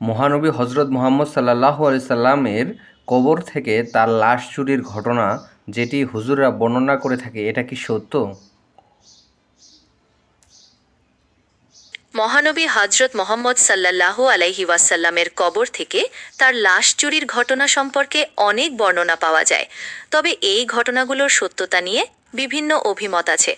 মহানবী হজরত মোহাম্মদ সাল্লাহ সাল্লামের কবর থেকে তার লাশ চুরির ঘটনা যেটি হুজুররা বর্ণনা করে থাকে, এটা কি সত্য? মহানবী হজরত মোহাম্মদ সাল্লাল্লাহু আলাইহি ওয়াসাল্লামের কবর থেকে তার লাশ চুরির ঘটনা সম্পর্কে অনেক বর্ণনা পাওয়া যায়। তবে এই ঘটনাগুলোর সত্যতা নিয়ে বিভিন্ন অভিমত আছে।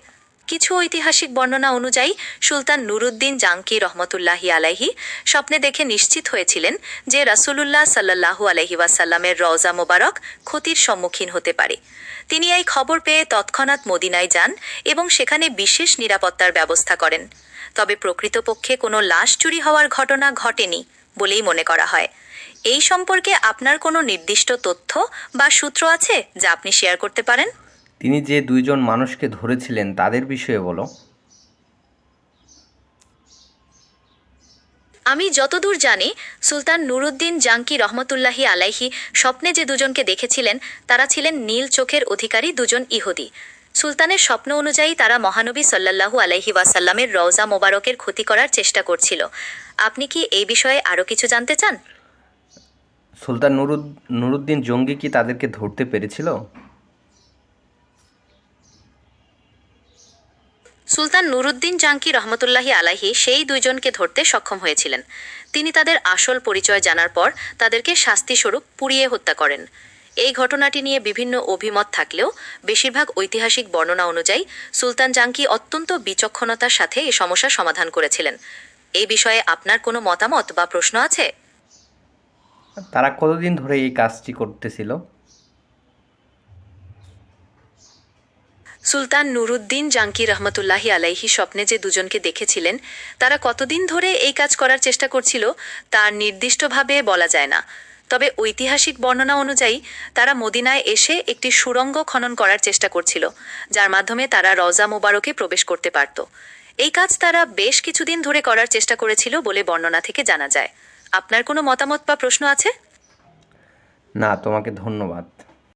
কিছু ঐতিহাসিক বর্ণনা অনুযায়ী, সুলতান নুরুদ্দিন জাঙ্কি রহমতুল্লাহি আলাইহি স্বপ্নে দেখে নিশ্চিত হয়েছিলেন যে রাসূলুল্লাহ সাল্লাল্লাহু আলাইহি ওয়াসাল্লামের রওজা মোবারক ক্ষতির সম্মুখীন হতে পারে। তিনি এই খবর পেয়ে তৎক্ষণাৎ মদিনায় যান এবং সেখানে বিশেষ নিরাপত্তার ব্যবস্থা করেন। তবে প্রকৃতপক্ষে কোনো লাশ চুরি হওয়ার ঘটনা ঘটেনি বলেই মনে করা হয়। এই সম্পর্কে আপনার কোনো নির্দিষ্ট তথ্য বা সূত্র আছে যা আপনি শেয়ার করতে পারেন? তিনি যে দুইজন মানুষকে ধরেছিলেন তাদের বিষয়ে বলো। আমি যতদূর জানি সুলতান নুরুদ্দিন জাঙ্কি রহমতুল্লাহি আলাইহি স্বপ্নে যে দুজনকে দেখেছিলেন তারা ছিলেন নীল চোখের অধিকারী দুজন ইহুদি। সুলতানের স্বপ্ন অনুযায়ী তারা মহানবী সাল্লাল্লাহু আলাইহি ওয়াসাল্লামের রওজা মোবারকের ক্ষতি করার চেষ্টা করছিল। আপনি কি এই বিষয়ে আরও কিছু জানতে চান? সুলতান নুরুদ নুরুদ্দিন জঙ্গি কি তাদেরকে ধরতে পেরেছিল? সুলতান নুরুদ্দিন জাঙ্কি রহমতুল্লাহি আলাহি সেই দুইজনকে ধরতে সক্ষম হয়েছিলেন। তিনি তাদের আসল পরিচয় জানার পর তাদেরকে শাস্তিস্বরূপ পুড়িয়ে হত্যা করেন। এই ঘটনাটি নিয়ে বিভিন্ন অভিমত থাকলেও বেশিরভাগ ঐতিহাসিক বর্ণনা অনুযায়ী সুলতান জাঙ্কি অত্যন্ত বিচক্ষণতার সাথে এই সমস্যার সমাধান করেছিলেন। এই বিষয়ে আপনার কোনো মতামত বা প্রশ্ন আছে? তারা কতদিন ধরে এই কাজটি করতেছিল? সুলতান নুরুদ্দিন জাঙ্কি রহমতুল্লাহি আলাইহি স্বপ্নে যে দুজনকে দেখেছিলেন, তারা কতদিন ধরে এই কাজ করার চেষ্টা করছিল, তার নির্দিষ্টভাবে বলা যায় না। তবে ঐতিহাসিক বর্ণনা অনুযায়ী, তারা মদিনায় এসে একটি সুড়ঙ্গ খনন করার চেষ্টা করছিল, যার মাধ্যমে তারা রওজা মোবারকে প্রবেশ করতে পারত। এই কাজ তারা বেশ কিছুদিন ধরে করার চেষ্টা করেছিল বলে বর্ণনা থেকে জানা যায়। আপনার কোনো মতামত বা প্রশ্ন আছে? না, তোমাকে ধন্যবাদ।